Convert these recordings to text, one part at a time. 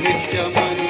Hikmet Kemal'i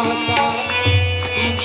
আকাশ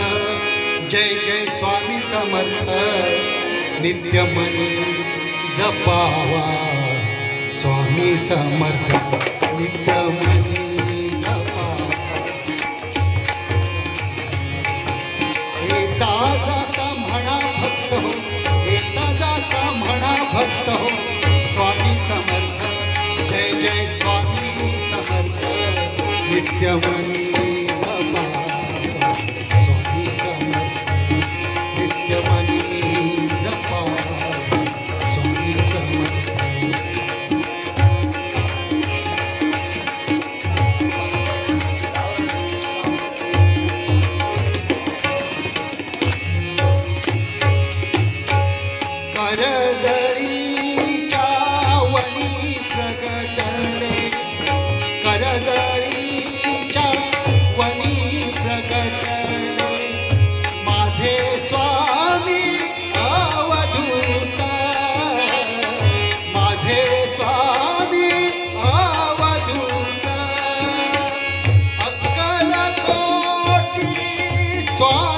जय जय स्वामी समर्थ. नित्य मनी जपावा. स्वामी समर्थ नित्य मनी येता जाता म्हणा भक्त हो येता जाता म्हणा भक्त हो. स्वामी समर्थ जय जय स्वामी समर्थ नित्य मनी só